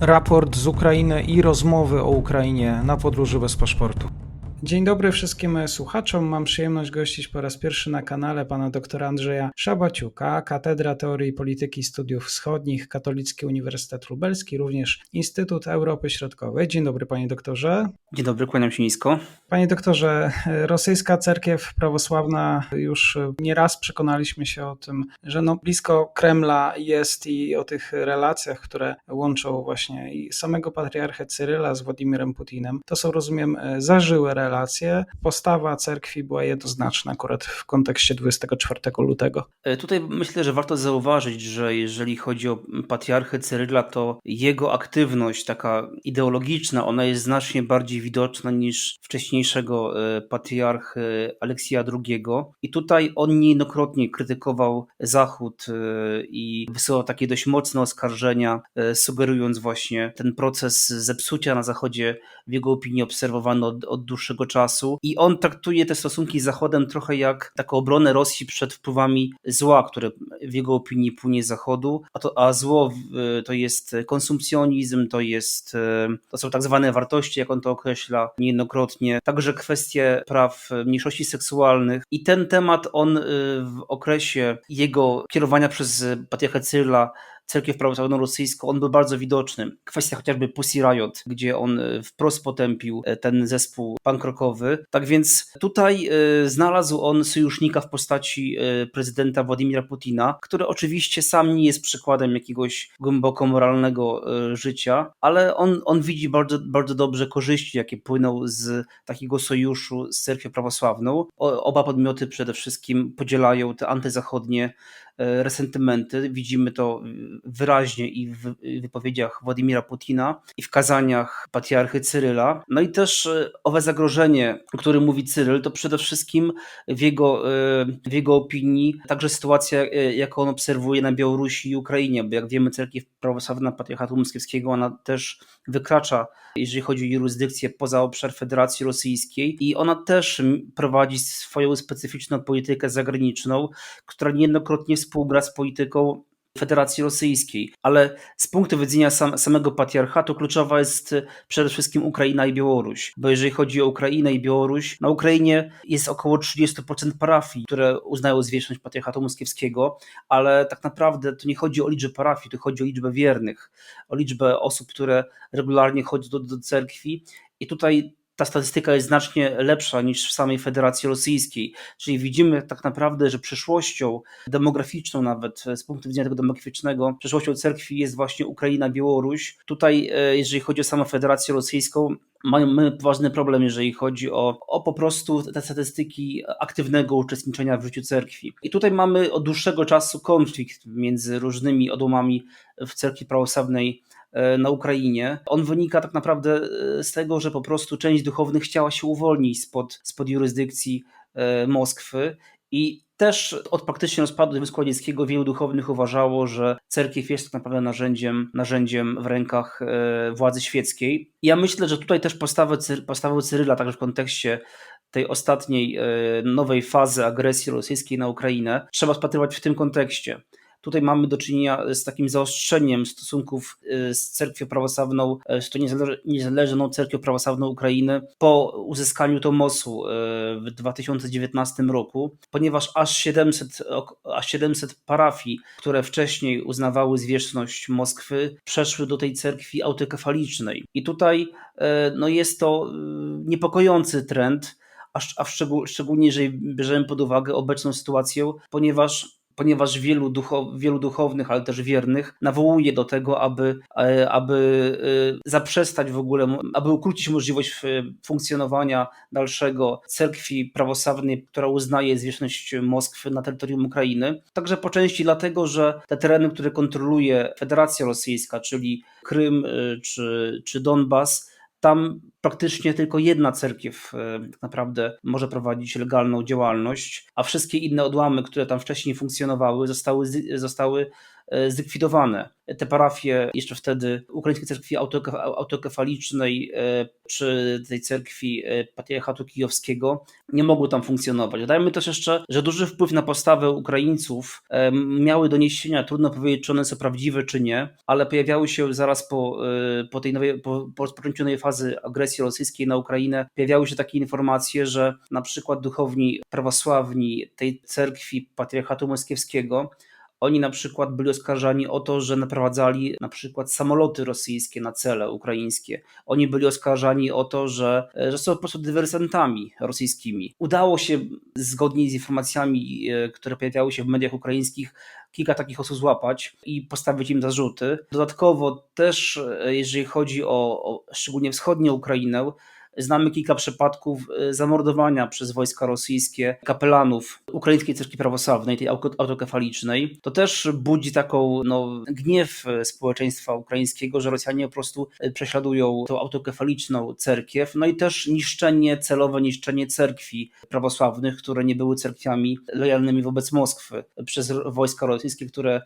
raport z Ukrainy i rozmowy o Ukrainie na podróży bez paszportu. Dzień dobry wszystkim słuchaczom. Mam przyjemność gościć po raz pierwszy na kanale pana doktora Andrzeja Szabaciuka, Katedra Teorii Polityki Studiów Wschodnich, Katolicki Uniwersytet Lubelski, również Instytut Europy Środkowej. Dzień dobry panie doktorze. Dzień dobry, kłaniam się nisko. Panie doktorze, rosyjska cerkiew prawosławna już nieraz przekonaliśmy się o tym, że no blisko Kremla jest i o tych relacjach, które łączą właśnie i samego patriarchę Cyryla z Władimirem Putinem. To są, rozumiem, zażyłe relacje. Postawa cerkwi była jednoznaczna akurat w kontekście 24 lutego. E, Tutaj myślę, że warto zauważyć, że jeżeli chodzi o patriarchę Cyryla, to jego aktywność taka ideologiczna, ona jest znacznie bardziej widoczna niż wcześniejszego e, patriarchy Aleksja II. I tutaj on niejednokrotnie krytykował Zachód e, i wysyłał takie dość mocne oskarżenia, sugerując właśnie ten proces zepsucia na Zachodzie w jego opinii obserwowany od, od dłuższego czasu. I on traktuje te stosunki z Zachodem trochę jak taką obronę Rosji przed wpływami zła, które w jego opinii płynie z Zachodu. A, to, a zło to jest konsumpcjonizm, to, jest, y, to są tak zwane wartości, jak on to określa niejednokrotnie. Także kwestie praw mniejszości seksualnych. I ten temat on y, w okresie jego kierowania przez patriarchę Cyryla cerkiew prawosławną rosyjską, on był bardzo widoczny. Kwestia chociażby Pussy Riot, gdzie on e, wprost potępił e, ten zespół punk rockowy. Tak więc tutaj e, znalazł on sojusznika w postaci prezydenta Władimira Putina, który oczywiście sam nie jest przykładem jakiegoś głęboko moralnego życia, ale on, on widzi bardzo, bardzo dobrze korzyści, jakie płyną z takiego sojuszu z cerkwią prawosławną. Oba podmioty przede wszystkim podzielają te antyzachodnie resentymenty. Widzimy to wyraźnie i w wypowiedziach Władimira Putina, i w kazaniach patriarchy Cyryla. No i też owe zagrożenie, o którym mówi Cyryl, to przede wszystkim w jego, w jego opinii także sytuacja, jaką on obserwuje na Białorusi i Ukrainie, bo jak wiemy, cerkiew prawosławna patriarchatu moskiewskiego, ona też wykracza, jeżeli chodzi o jurysdykcję, poza obszar Federacji Rosyjskiej i ona też prowadzi swoją specyficzną politykę zagraniczną, która niejednokrotnie współgra z polityką Federacji Rosyjskiej, ale z punktu widzenia sam, samego patriarchatu kluczowa jest przede wszystkim Ukraina i Białoruś, bo jeżeli chodzi o Ukrainę i Białoruś, na Ukrainie jest około 30% parafii, które uznają zwierzchność patriarchatu moskiewskiego, ale tak naprawdę to nie chodzi o liczbę parafii, to chodzi o liczbę wiernych, o liczbę osób, które regularnie chodzą do, do cerkwi. I tutaj ta statystyka jest znacznie lepsza niż w samej Federacji Rosyjskiej. Czyli widzimy tak naprawdę, że przyszłością demograficzną, nawet z punktu widzenia tego demograficznego, przyszłością cerkwi jest właśnie Ukraina, Białoruś. Tutaj, jeżeli chodzi o samą Federację Rosyjską, mamy poważny problem, jeżeli chodzi o, o po prostu te statystyki aktywnego uczestniczenia w życiu cerkwi. I tutaj mamy od dłuższego czasu konflikt między różnymi odłamami w cerkwi prawosławnej na Ukrainie. On wynika tak naprawdę z tego, że po prostu część duchownych chciała się uwolnić spod, spod jurysdykcji Moskwy i też od praktycznie rozpadu Związku Radzieckiego wielu duchownych uważało, że cerkiew jest tak naprawdę narzędziem, narzędziem w rękach władzy świeckiej. Ja myślę, że tutaj też postawę, postawę Cyryla, także w kontekście tej ostatniej nowej fazy agresji rosyjskiej na Ukrainę, trzeba spatrywać w tym kontekście. Tutaj mamy do czynienia z takim zaostrzeniem stosunków z cerkwią prawosławną, z tą niezależną cerkwią prawosławną Ukrainy po uzyskaniu Tomosu w 2019 roku, ponieważ aż 700, aż 700 parafii, które wcześniej uznawały zwierzchność Moskwy, przeszły do tej cerkwi autokefalicznej. I tutaj no, jest to niepokojący trend, a szczegół, szczególnie jeżeli bierzemy pod uwagę obecną sytuację, ponieważ ponieważ wielu, duchow, wielu duchownych, ale też wiernych nawołuje do tego, aby, aby zaprzestać w ogóle, aby ukrócić możliwość funkcjonowania dalszego cerkwi prawosławnej, która uznaje zwierzchność Moskwy na terytorium Ukrainy. Także po części dlatego, że te tereny, które kontroluje Federacja Rosyjska, czyli Krym czy, czy Donbas, tam praktycznie tylko jedna cerkiew e, tak naprawdę może prowadzić legalną działalność, a wszystkie inne odłamy, które tam wcześniej funkcjonowały, zostały, zostały zlikwidowane. Te parafie jeszcze wtedy Ukraińskiej Cerkwi Autokefalicznej e, czy tej cerkwi Patriarchatu Kijowskiego nie mogły tam funkcjonować. Dodajmy też jeszcze, że duży wpływ na postawę Ukraińców miały doniesienia, trudno powiedzieć, czy one są prawdziwe, czy nie, ale pojawiały się zaraz po, po tej nowej, po, po rozpoczęciu nowej fazy agresji rosyjskiej na Ukrainę, pojawiały się takie informacje, że na przykład duchowni prawosławni tej cerkwi Patriarchatu Moskiewskiego oni na przykład byli oskarżani o to, że naprowadzali na przykład samoloty rosyjskie na cele ukraińskie. Oni byli oskarżani o to, że, że są po prostu dywersantami rosyjskimi. Udało się, zgodnie z informacjami, e, które pojawiały się w mediach ukraińskich, kilka takich osób złapać i postawić im zarzuty. Dodatkowo też, e, jeżeli chodzi o, o szczególnie wschodnią Ukrainę, Znamy kilka przypadków e, zamordowania przez wojska rosyjskie kapelanów Ukraińskiej Cerkwi Prawosławnej, tej autokefalicznej. To też budzi taką no, gniew e, społeczeństwa ukraińskiego, że Rosjanie po prostu e, prześladują tą autokefaliczną cerkiew, no i też niszczenie, celowe niszczenie cerkwi prawosławnych, które nie były cerkwiami lojalnymi wobec Moskwy przez wojska rosyjskie, które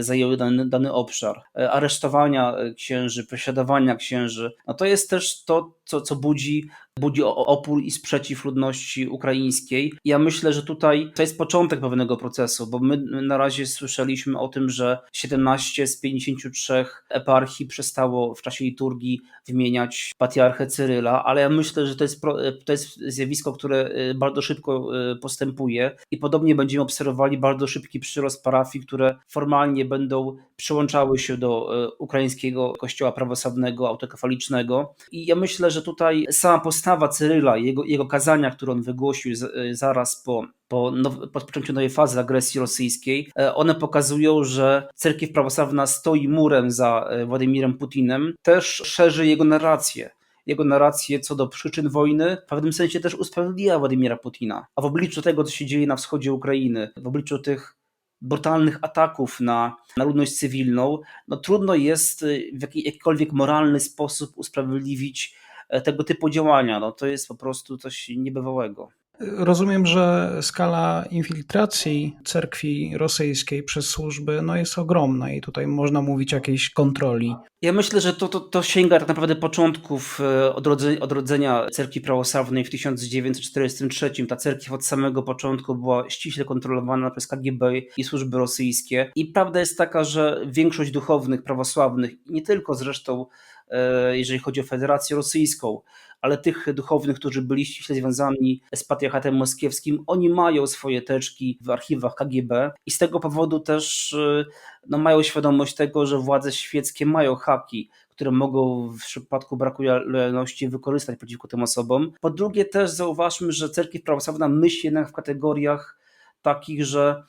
zajęły dany, dany obszar. E, aresztowania księży, prześladowania księży. No to jest też to, co, co budzi budzi opór i sprzeciw ludności ukraińskiej. Ja myślę, że tutaj to jest początek pewnego procesu, bo my na razie słyszeliśmy o tym, że 17 z 53 eparchii przestało w czasie liturgii wymieniać patriarchę Cyryla, ale ja myślę, że to jest, to jest zjawisko, które y, bardzo szybko y, postępuje i podobnie będziemy obserwowali bardzo szybki przyrost parafii, które formalnie będą przyłączały się do y, ukraińskiego kościoła prawosławnego, autokefalicznego. I ja myślę, że tutaj sama postawa postawa Cyryla, jego, jego kazania, które on wygłosił z, y, zaraz po, po, now, po rozpoczęciu nowej fazy agresji rosyjskiej, e, one pokazują, że cerkiew prawosławna stoi murem za e, Władimirem Putinem, też szerzy jego narrację jego narrację co do przyczyn wojny, w pewnym sensie też usprawiedliwia Władimira Putina. A w obliczu tego, co się dzieje na wschodzie Ukrainy, w obliczu tych brutalnych ataków na, na ludność cywilną, no trudno jest y, w jakikolwiek moralny sposób usprawiedliwić tego typu działania. No, to jest po prostu coś niebywałego. Rozumiem, że skala infiltracji cerkwi rosyjskiej przez służby no jest ogromna i tutaj można mówić o jakiejś kontroli. Ja myślę, że to, to, to sięga tak naprawdę początków e, odrodzenia, cerkwi prawosławnej w 1943. Ta cerkiew od samego początku była ściśle kontrolowana przez KGB i służby rosyjskie. I prawda jest taka, że większość duchownych prawosławnych, nie tylko zresztą E, jeżeli chodzi o Federację Rosyjską, ale tych duchownych, którzy byli ściśle związani z patriarchatem moskiewskim, oni mają swoje teczki w archiwach KGB i z tego powodu też e, no, mają świadomość tego, że władze świeckie mają haki, które mogą w przypadku braku lojalności wykorzystać przeciwko tym osobom. Po drugie też zauważmy, że cerkiew prawosławna myśli jednak w kategoriach takich, że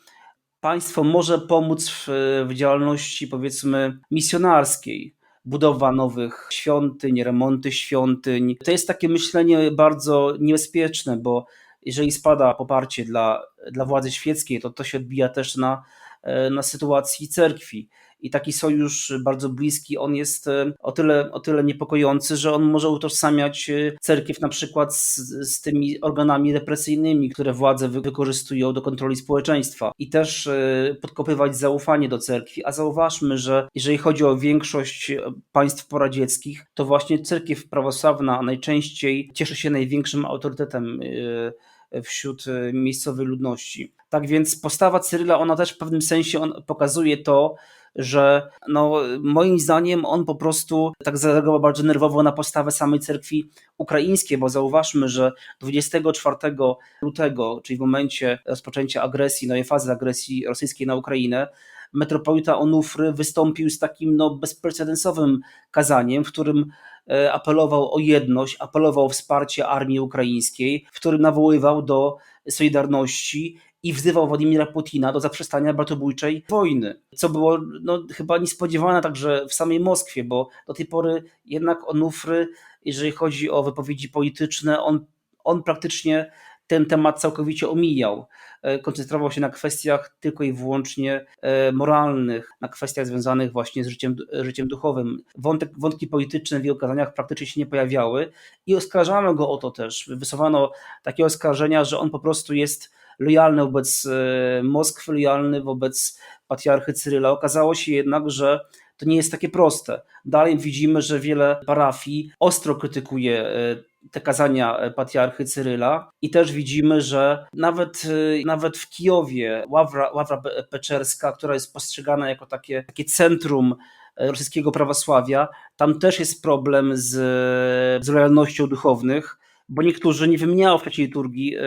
państwo może pomóc w, w działalności powiedzmy misjonarskiej, budowa nowych świątyń, remonty świątyń. To jest takie myślenie bardzo niebezpieczne, bo jeżeli spada poparcie dla, dla władzy świeckiej, to to się odbija też na, e, na sytuacji cerkwi i taki sojusz bardzo bliski, on jest e, o tyle, o tyle niepokojący, że on może utożsamiać e, cerkiew na przykład z, z tymi organami represyjnymi, które władze wykorzystują do kontroli społeczeństwa i też e, podkopywać zaufanie do cerkwi, a zauważmy, że jeżeli chodzi o większość państw poradzieckich, to właśnie cerkiew prawosławna najczęściej cieszy się największym autorytetem wśród miejscowej ludności. Tak więc postawa Cyryla, ona też w pewnym sensie on pokazuje to, że no, moim zdaniem on po prostu tak zareagował bardzo nerwowo na postawę samej cerkwi ukraińskiej, bo zauważmy, że 24 lutego, czyli w momencie rozpoczęcia agresji, nowej fazy agresji rosyjskiej na Ukrainę, metropolita Onufry wystąpił z takim no, bezprecedensowym kazaniem, w którym e, apelował o jedność, apelował o wsparcie armii ukraińskiej, w którym nawoływał do solidarności i wzywał Władimira Putina do zaprzestania bratobójczej wojny, co było no, chyba niespodziewane także w samej Moskwie, bo do tej pory jednak Onufry, jeżeli chodzi o wypowiedzi polityczne, on, on praktycznie ten temat całkowicie omijał. E, Koncentrował się na kwestiach tylko i wyłącznie e, moralnych, na kwestiach związanych właśnie z życiem, życiem duchowym. Wątek, wątki polityczne w jego kazaniach praktycznie się nie pojawiały i oskarżano go o to też. Wysuwano takie oskarżenia, że on po prostu jest lojalny wobec e, Moskwy, lojalny wobec patriarchy Cyryla. Okazało się jednak, że to nie jest takie proste. Dalej widzimy, że wiele parafii ostro krytykuje e, te kazania e, patriarchy Cyryla i też widzimy, że nawet, nawet w Kijowie Ławra, Ławra Pe- Peczerska, która jest postrzegana jako takie, takie centrum rosyjskiego prawosławia, tam też jest problem z, z lojalnością duchownych, bo niektórzy nie wymieniają w czasie liturgii e,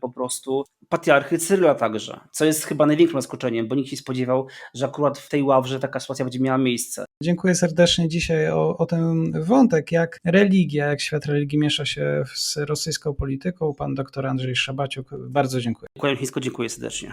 po prostu patriarchy Cyryla także, co jest chyba największym zaskoczeniem, bo nikt się spodziewał, że akurat w tej ławrze taka sytuacja będzie miała miejsce. Dziękuję serdecznie dzisiaj o, o ten wątek, jak religia, jak świat religii miesza się z rosyjską polityką. Pan doktor Andrzej Szabaciuk, bardzo dziękuję. Się nisko, dziękuję serdecznie.